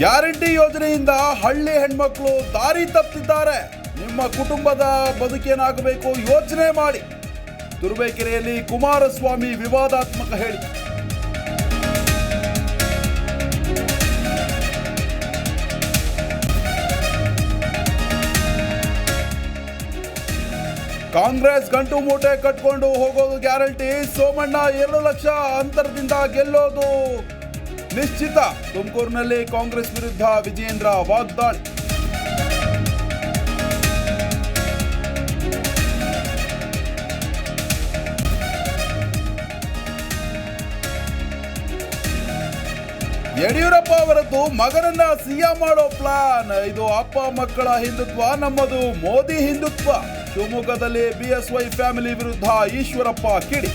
Guarantee ಯೋಜನೆಯಿಂದ ಹಳ್ಳಿ ಹೆಣ್ಮಕ್ಳು ದಾರಿ ತಪ್ಪಿದ್ದಾರೆ. ನಿಮ್ಮ ಕುಟುಂಬದ ಬದುಕೇನಾಗಬೇಕು ಯೋಚನೆ ಮಾಡಿ. ತುರುಬೇಕೆರೆಯಲ್ಲಿ ಕುಮಾರಸ್ವಾಮಿ ವಿವಾದಾತ್ಮಕ ಹೇಳಿಕೆ ಕಾಂಗ್ರೆಸ್ ಗಂಟು ಮೂಟೆ ಕಟ್ಕೊಂಡು ಹೋಗೋದು ಗ್ಯಾರಂಟಿ ಸೋಮಣ್ಣ ಎರಡು ಲಕ್ಷ ಅಂತರದಿಂದ ಗೆಲ್ಲೋದು. ನಿಶ್ಚಿತ ತುಮಕೂರಿನಲ್ಲಿ ಕಾಂಗ್ರೆಸ್ ವಿರುದ್ಧ ವಿಜಯೇಂದ್ರ ವಾಗ್ದಾಳಿ. ಯಡಿಯೂರಪ್ಪ ಅವರದ್ದು ಮಗನನ್ನ ಸಿಎಂ ಮಾಡೋ ಪ್ಲಾನ್ ಇದು ಅಪ್ಪ ಮಕ್ಕಳ ಹಿಂದುತ್ವ, ನಮ್ಮದು ಮೋದಿ ಹಿಂದುತ್ವ. ಶಿವಮೊಗ್ಗದಲ್ಲಿ ಬಿಎಸ್ವೈ ಫ್ಯಾಮಿಲಿ ವಿರುದ್ಧ ಈಶ್ವರಪ್ಪ ಕಿಡಿ.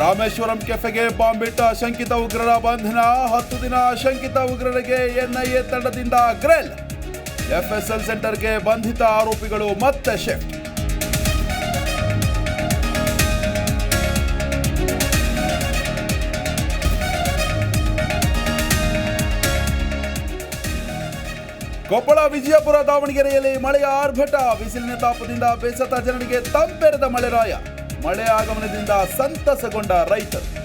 ರಾಮೇಶ್ವರಂ ಕೆಫೆಗೆ ಬಾಂಬ್ ಶಂಕಿತ ಉಗ್ರರ ಬಂಧನ. ಹತ್ತು ದಿನ ಶಂಕಿತ ಉಗ್ರರಿಗೆ ಎನ್ಐಎ ತಂಡದಿಂದ ಗ್ರೆಲ್. ಎಫ್ಎಸ್ಎಲ್ ಸೆಂಟರ್ಗೆ ಬಂಧಿತ ಆರೋಪಿಗಳು ಮತ್ತೆ ಶಿಫ್ಟ್. ಕೊಪ್ಪಳ ವಿಜಯಪುರ ದಾವಣಗೆರೆಯಲ್ಲಿ ಮಳೆಯ ಆರ್ಭಟ. ಬಿಸಿಲಿನ ತಾಪದಿಂದ ಬೇಸತ್ತ ಜನರಿಗೆ ತಂಪೆರೆದ ಮಳೆರಾಯ. ಮಳೆ ಆಗಮನದಿಂದ ಸಂತಸಗೊಂಡ ರೈತರು.